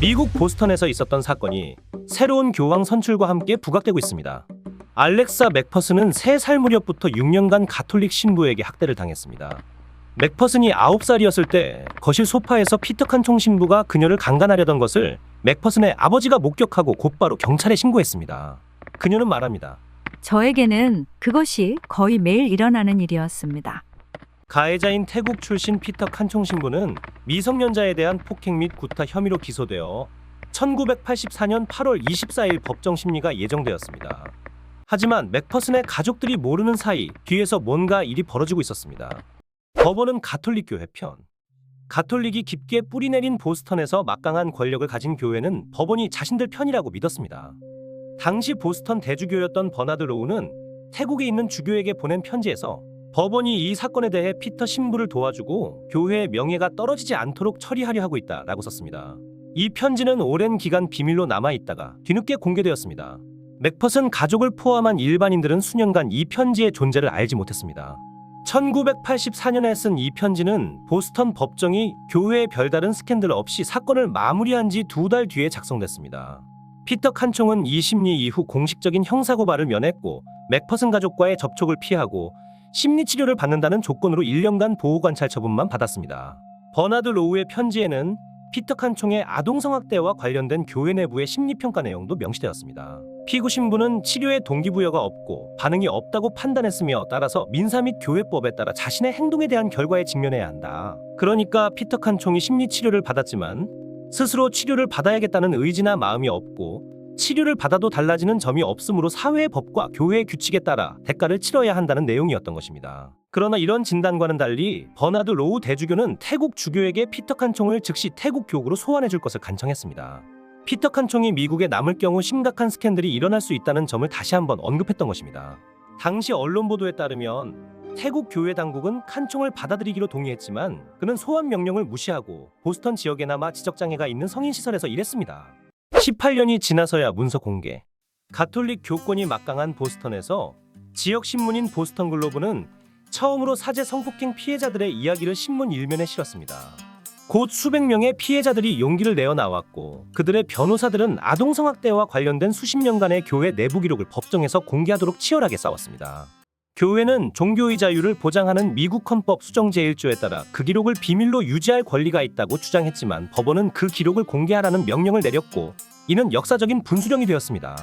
미국 보스턴에서 있었던 사건이 새로운 교황 선출과 함께 부각되고 있습니다. 알렉사 맥퍼슨은 3살 무렵부터 6년간 가톨릭 신부에게 학대를 당했습니다. 맥퍼슨이 9살이었을 때 거실 소파에서 피터칸 총 신부가 그녀를 강간하려던 것을 맥퍼슨의 아버지가 목격하고 곧바로 경찰에 신고했습니다. 그녀는 말합니다. 저에게는 그것이 거의 매일 일어나는 일이었습니다. 가해자인 태국 출신 피터 칸총 신부는 미성년자에 대한 폭행 및 구타 혐의로 기소되어 1984년 8월 24일 법정 심리가 예정되었습니다. 하지만 맥퍼슨의 가족들이 모르는 사이 뒤에서 뭔가 일이 벌어지고 있었습니다. 법원은 가톨릭 교회 편. 가톨릭이 깊게 뿌리내린 보스턴에서 막강한 권력을 가진 교회는 법원이 자신들 편이라고 믿었습니다. 당시 보스턴 대주교였던 버나드 로우는 태국에 있는 주교에게 보낸 편지에서 법원이 이 사건에 대해 피터 신부를 도와주고 교회의 명예가 떨어지지 않도록 처리하려 하고 있다라고 썼습니다. 이 편지는 오랜 기간 비밀로 남아 있다가 뒤늦게 공개되었습니다. 맥퍼슨 가족을 포함한 일반인들은 수년간 이 편지의 존재를 알지 못했습니다. 1984년에 쓴 이 편지는 보스턴 법정이 교회의 별다른 스캔들 없이 사건을 마무리한 지 두 달 뒤에 작성됐습니다. 피터 칸총은 이 심리 이후 공식적인 형사고발을 면했고 맥퍼슨 가족과의 접촉을 피하고 심리 치료를 받는다는 조건으로 1년간 보호 관찰 처분만 받았습니다. 버나드 로우의 편지에는 피터 칸총의 아동 성학대와 관련된 교회 내부의 심리 평가 내용도 명시되었습니다. 피고 신부는 치료에 동기부여가 없고 반응이 없다고 판단했으며 따라서 민사 및 교회법에 따라 자신의 행동에 대한 결과에 직면해야 한다. 그러니까 피터 칸총이 심리 치료를 받았지만 스스로 치료를 받아야겠다는 의지나 마음이 없고 치료를 받아도 달라지는 점이 없으므로 사회의 법과 교회의 규칙에 따라 대가를 치러야 한다는 내용이었던 것입니다. 그러나 이런 진단과는 달리 버나드 로우 대주교는 태국 주교에게 피터 칸총을 즉시 태국 교구로 소환해 줄 것을 간청했습니다. 피터 칸총이 미국에 남을 경우 심각한 스캔들이 일어날 수 있다는 점을 다시 한번 언급했던 것입니다. 당시 언론 보도에 따르면 태국 교회 당국은 칸총을 받아들이기로 동의했지만 그는 소환 명령을 무시하고 보스턴 지역에나마 지적장애가 있는 성인 시설에서 일했습니다. 18년이 지나서야 문서 공개. 가톨릭 교권이 막강한 보스턴에서 지역 신문인 보스턴 글로브는 처음으로 사제 성폭행 피해자들의 이야기를 신문 일면에 실었습니다. 곧 수백 명의 피해자들이 용기를 내어 나왔고 그들의 변호사들은 아동 성학대와 관련된 수십 년간의 교회 내부 기록을 법정에서 공개하도록 치열하게 싸웠습니다. 교회는 종교의 자유를 보장하는 미국 헌법 수정 제1조에 따라 그 기록을 비밀로 유지할 권리가 있다고 주장했지만 법원은 그 기록을 공개하라는 명령을 내렸고 이는 역사적인 분수령이 되었습니다.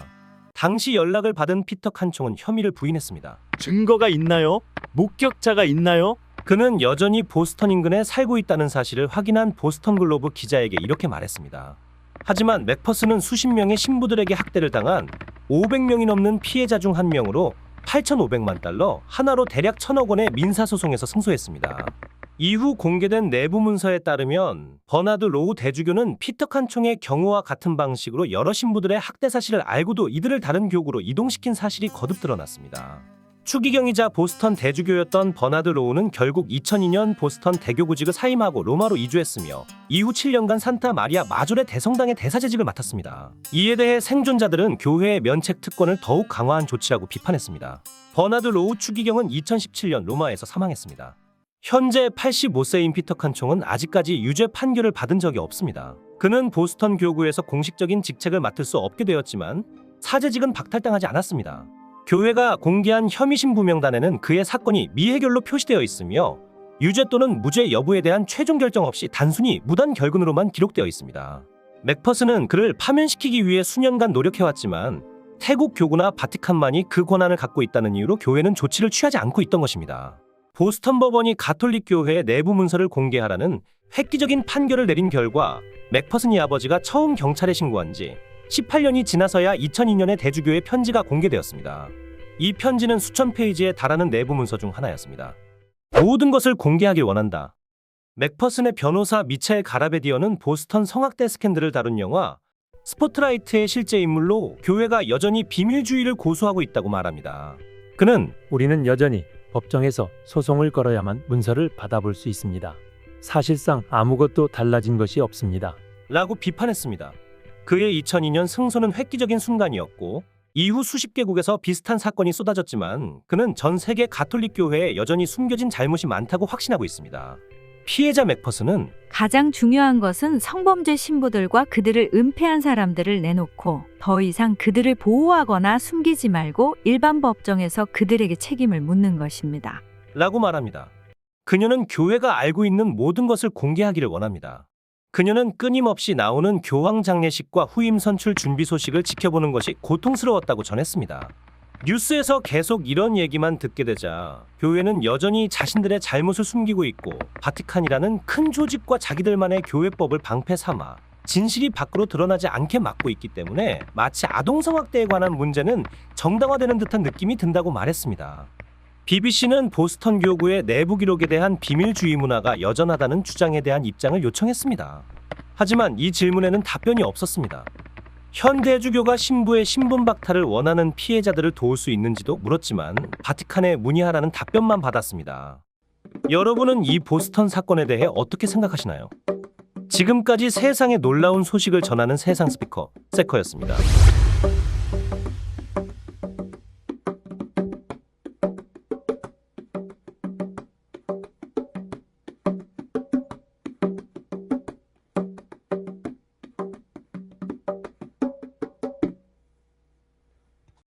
당시 연락을 받은 피터 칸총은 혐의를 부인했습니다. 증거가 있나요? 목격자가 있나요? 그는 여전히 보스턴 인근에 살고 있다는 사실을 확인한 보스턴 글로브 기자에게 이렇게 말했습니다. 하지만 맥퍼스는 수십 명의 신부들에게 학대를 당한 500명이 넘는 피해자 중 한 명으로 8,500만 달러, 하나로 대략 1,000억 원의 민사소송에서 승소했습니다. 이후 공개된 내부 문서에 따르면 버나드 로우 대주교는 피터 칸총의 경우와 같은 방식으로 여러 신부들의 학대 사실을 알고도 이들을 다른 교구로 이동시킨 사실이 거듭 드러났습니다. 추기경이자 보스턴 대주교였던 버나드 로우는 결국 2002년 보스턴 대교구직을 사임하고 로마로 이주했으며 이후 7년간 산타 마리아 마졸의 대성당의 대사재직을 맡았습니다. 이에 대해 생존자들은 교회의 면책 특권을 더욱 강화한 조치라고 비판했습니다. 버나드 로우 추기경은 2017년 로마에서 사망했습니다. 현재 85세인 피터 칸총은 아직까지 유죄 판결을 받은 적이 없습니다. 그는 보스턴 교구에서 공식적인 직책을 맡을 수 없게 되었지만 사제직은 박탈당하지 않았습니다. 교회가 공개한 혐의심 부명단에는 그의 사건이 미해결로 표시되어 있으며 유죄 또는 무죄 여부에 대한 최종 결정 없이 단순히 무단 결근으로만 기록되어 있습니다. 맥퍼스는 그를 파면시키기 위해 수년간 노력해왔지만 태국 교구나 바티칸만이 그 권한을 갖고 있다는 이유로 교회는 조치를 취하지 않고 있던 것입니다. 보스턴 법원이 가톨릭 교회의 내부 문서를 공개하라는 획기적인 판결을 내린 결과 맥퍼슨이 아버지가 처음 경찰에 신고한 지 18년이 지나서야 2002년에 대주교의 편지가 공개되었습니다. 이 편지는 수천 페이지에 달하는 내부 문서 중 하나였습니다. 모든 것을 공개하길 원한다. 맥퍼슨의 변호사 미차엘 가라베디어는 보스턴 성학대 스캔들을 다룬 영화 스포트라이트의 실제 인물로 교회가 여전히 비밀주의를 고수하고 있다고 말합니다. 그는 우리는 여전히 법정에서 소송을 걸어야만 문서를 받아볼 수 있습니다. 사실상 아무것도 달라진 것이 없습니다. 라고 비판했습니다. 그의 2002년 승소는 획기적인 순간이었고 이후 수십 개국에서 비슷한 사건이 쏟아졌지만 그는 전 세계 가톨릭 교회에 여전히 숨겨진 잘못이 많다고 확신하고 있습니다. 피해자 맥퍼스는 가장 중요한 것은 성범죄 신부들과 그들을 은폐한 사람들을 내놓고 더 이상 그들을 보호하거나 숨기지 말고 일반 법정에서 그들에게 책임을 묻는 것입니다. 라고 말합니다. 그녀는 교회가 알고 있는 모든 것을 공개하기를 원합니다. 그녀는 끊임없이 나오는 교황 장례식과 후임 선출 준비 소식을 지켜보는 것이 고통스러웠다고 전했습니다. 뉴스에서 계속 이런 얘기만 듣게 되자 교회는 여전히 자신들의 잘못을 숨기고 있고 바티칸이라는 큰 조직과 자기들만의 교회법을 방패 삼아 진실이 밖으로 드러나지 않게 막고 있기 때문에 마치 아동성학대에 관한 문제는 정당화되는 듯한 느낌이 든다고 말했습니다. BBC는 보스턴 교구의 내부 기록에 대한 비밀주의 문화가 여전하다는 주장에 대한 입장을 요청했습니다. 하지만 이 질문에는 답변이 없었습니다. 현대주교가 신부의 신분 박탈을 원하는 피해자들을 도울 수 있는지도 물었지만 바티칸에 문의하라는 답변만 받았습니다. 여러분은 이 보스턴 사건에 대해 어떻게 생각하시나요? 지금까지 세상의 놀라운 소식을 전하는 세상 스피커 세커였습니다.